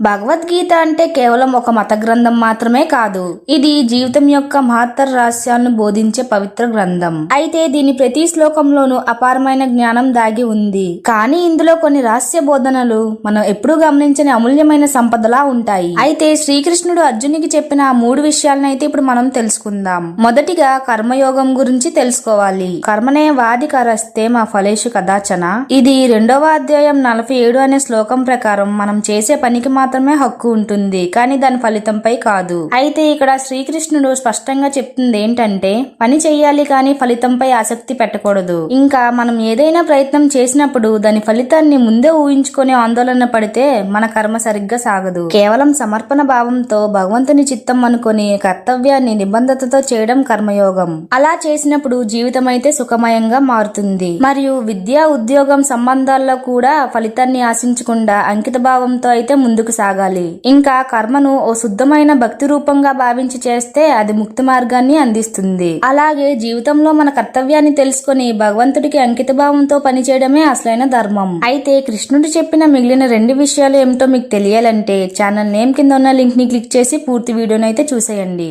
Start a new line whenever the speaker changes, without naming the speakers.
భగవద్గీత అంటే కేవలం ఒక మత గ్రంథం మాత్రమే కాదు. ఇది జీవితం యొక్క మహత్తర రహస్యాలను బోధించే పవిత్ర గ్రంథం. అయితే దీని ప్రతి శ్లోకంలోనూ అపారమైన జ్ఞానం దాగి ఉంది. కానీ ఇందులో కొన్ని రహస్య బోధనలు మనం ఎప్పుడూ గమనించని అమూల్యమైన సంపదలా ఉంటాయి. అయితే శ్రీకృష్ణుడు అర్జునికి చెప్పిన ఆ మూడు విషయాలను అయితే ఇప్పుడు మనం తెలుసుకుందాం. మొదటిగా కర్మయోగం గురించి తెలుసుకోవాలి. కర్మనే వాది కరస్తే మా ఫలేషు కదాచన. ఇది రెండవ అధ్యాయం నలభై ఏడు అనే శ్లోకం ప్రకారం మనం చేసే పనికి మా మాత్రమే హక్కు ఉంటుంది. కానీ దాని ఫలితంపై కాదు. అయితే ఇక్కడ శ్రీకృష్ణుడు స్పష్టంగా చెప్తుంది ఏంటంటే పని చేయాలి కానీ ఫలితంపై ఆసక్తి పెట్టకూడదు. ఇంకా మనం ఏదైనా ప్రయత్నం చేసినప్పుడు దాని ఫలితాన్ని ముందే ఊహించుకునే ఆందోళన పడితే మన కర్మ సరిగ్గా సాగదు. కేవలం సమర్పణ భావంతో భగవంతుని చిత్తం అనుకుని కర్తవ్యాన్ని నిబంధతతో చేయడం కర్మయోగం. అలా చేసినప్పుడు జీవితం అయితే సుఖమయంగా మారుతుంది. మరియు విద్య ఉద్యోగం సంబంధాల్లో కూడా ఫలితాన్ని ఆశించకుండా అంకిత భావంతో అయితే ముందుకు సాగాలి. ఇంకా కర్మను ఓ శుద్ధమైన భక్తి రూపంగా భావించి చేస్తే అది ముక్తి మార్గాన్ని అందిస్తుంది. అలాగే జీవితంలో మన కర్తవ్యాన్ని తెలుసుకొని భగవంతుడికి అంకిత భావంతో పనిచేయడమే అసలైన ధర్మం. అయితే కృష్ణుడు చెప్పిన మిగిలిన రెండు విషయాలు ఏమిటో మీకు తెలియాలంటే ఛానల్ నేమ్ కింద ఉన్న లింక్ని క్లిక్ చేసి పూర్తి వీడియోనైతే చూసేయండి.